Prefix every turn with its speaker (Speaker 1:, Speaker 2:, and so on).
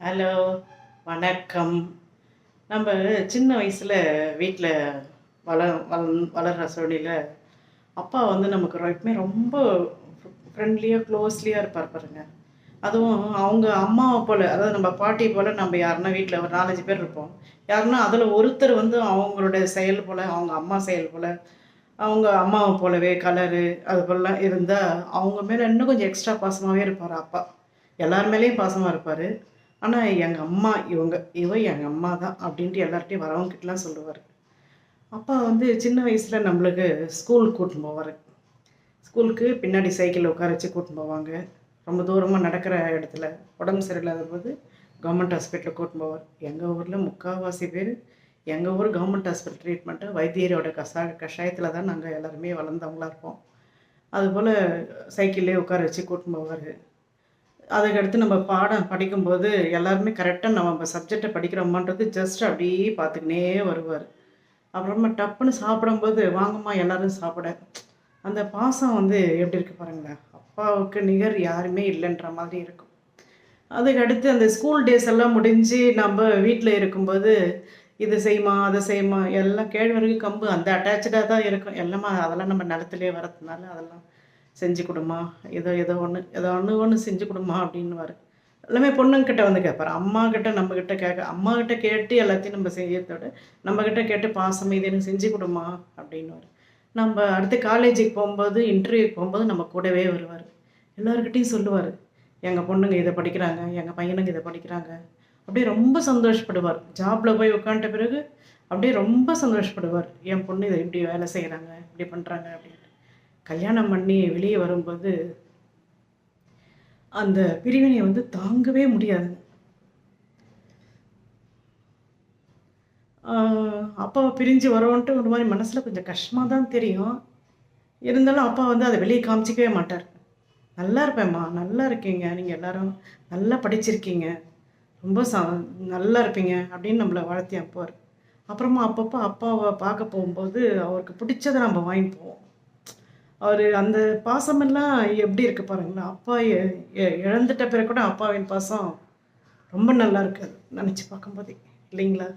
Speaker 1: Hello வணக்கம். நம்ம சின்ன வயசில் வீட்டில் வள வள வளர்கிற சூழ்நிலையில் அப்பா வந்து நமக்கு எப்பவுமே ரொம்ப ஃப்ரெண்ட்லியாக க்ளோஸ்லியாக இருப்பார் பாருங்க. அதுவும் அவங்க அம்மாவை போல் அதாவது நம்ம பாட்டி போல் நம்ம யாருன்னா வீட்டில் ஒரு நாலஞ்சு பேர் இருப்போம். யாருன்னா அதில் ஒருத்தர் வந்து அவங்களோட செயல் போல் அவங்க அம்மா செயல் போல் அவங்க அம்மாவை போலவே கலரு அது போலலாம் இருந்தால் அவங்க மேலே இன்னும் கொஞ்சம் எக்ஸ்ட்ரா பாசமாகவே இருப்பார் அப்பா. எல்லார் மேலேயும் பாசமாக இருப்பார். ஆனால் எங்கள் அம்மா இவங்க இவ எங்கள் அம்மா தான் அப்படின்ட்டு எல்லார்ட்டையும் வரவங்ககிட்டலாம் சொல்லுவார். அப்பா வந்து சின்ன வயசில் நம்மளுக்கு ஸ்கூல் கூட்டின்னு போவார். ஸ்கூலுக்கு பின்னாடி சைக்கிளில் உட்கார வச்சு கூட்டின்னு போவாங்க. ரொம்ப தூரமாக நடக்கிற இடத்துல உடம்பு சரியில்லாத போது கவர்மெண்ட் ஹாஸ்பிட்டலில் கூட்டின்னு போவார். எங்கள் ஊரில் முக்கால்வாசி பேர் எங்கள் ஊர் கவர்மெண்ட் ஹாஸ்பிட்டல் ட்ரீட்மெண்ட்டு வைத்தியரோட கஷா கஷாயத்தில் தான் நாங்கள் எல்லாருமே வளர்ந்தவங்களா இருப்போம். அதுபோல் சைக்கிள்லேயே உட்கார வச்சு கூட்டின்னு போவார். அதுக்கடுத்து நம்ம பாடம் படிக்கும்போது எல்லாருமே கரெக்டாக நம்ம சப்ஜெக்டை படிக்கிறோமான்றது ஜஸ்ட் அப்படியே பார்த்துக்கினே வருவார். அப்புறமா டப்புன்னு சாப்பிடும்போது வாங்கம்மா எல்லாரும் சாப்பிட. அந்த பாசம் வந்து எப்படி இருக்கு பாருங்களேன் அப்பாவுக்கு நிகர் யாருமே இல்லைன்ற மாதிரி இருக்கும். அதுக்கடுத்து அந்த ஸ்கூல் டேஸ் எல்லாம் முடிஞ்சு நம்ம வீட்டில் இருக்கும்போது இது செய்யுமா அதை செய்யுமா எல்லாம் கேழ்வரகு கம்பு அந்த அட்டாச்சாக தான் இருக்கும். எல்லாமே அதெல்லாம் நம்ம நிலத்துலேயே வரதுனால அதெல்லாம் செஞ்சு கொடுமா ஏதோ ஏதோ ஒன்று ஏதோ ஒன்று ஒன்று செஞ்சு கொடுமா அப்படின்னுவார். எல்லாமே பொண்ணுங்கிட்ட வந்து கேட்பார் அம்மா கிட்ட நம்ம கிட்ட கேட்க அம்மா கிட்ட கேட்டு எல்லாத்தையும் நம்ம செய்யறதோட விட நம்ம கிட்ட கேட்டு பாசம் இது எனக்கு செஞ்சு கொடுமா அப்படின்னுவார். நம்ம அடுத்து காலேஜுக்கு போகும்போது இன்டர்வியூக்கு போகும்போது நம்ம கூடவே வருவார். எல்லாருக்கிட்டையும் சொல்லுவார். எங்கள் பொண்ணுங்க இதை படிக்கிறாங்க எங்கள் பையனுங்க இதை படிக்கிறாங்க. அப்படியே ரொம்ப சந்தோஷப்படுவார். ஜாப்பில் போய் உட்காந்துட்ட பிறகு அப்படியே ரொம்ப சந்தோஷப்படுவார். என் பொண்ணு இதை இப்படி வேலை செய்கிறாங்க இப்படி பண்ணுறாங்க அப்படின்னு. கல்யாணம் பண்ணி வெளியே வரும்போது அந்த பிரிவினை வந்து தாங்கவே முடியாது. அப்பா அப்பாவை பிரிஞ்சு வரோன்ட்டு ஒரு மாதிரி மனசில் கொஞ்சம் கஷ்டமாக தான் தெரியும். இருந்தாலும் அப்பா வந்து அதை வெளியே காமிச்சிக்கவே மாட்டார். நல்லா இருப்பேம்மா நல்லா இருக்கீங்க. நீங்கள் எல்லாரும் நல்லா படிச்சிருக்கீங்க. ரொம்ப ச நல்லா இருப்பீங்க அப்படின்னு நம்மளை வாழ்த்தி அப்பார். அப்புறமா அப்பப்போ அப்பாவை பார்க்க போகும்போது அவருக்கு பிடிச்சதை நம்ம வாங்கி போவோம் அவர் அந்த பாசமெல்லாம் எப்படி இருக்கு பாருங்களேன். அப்பா எ- எ- இழந்துட்ட பிறகு கூட அப்பாவின் பாசம் ரொம்ப நல்லா இருக்கு. நினச்சி பார்க்கும்போதே. இல்லைங்களா?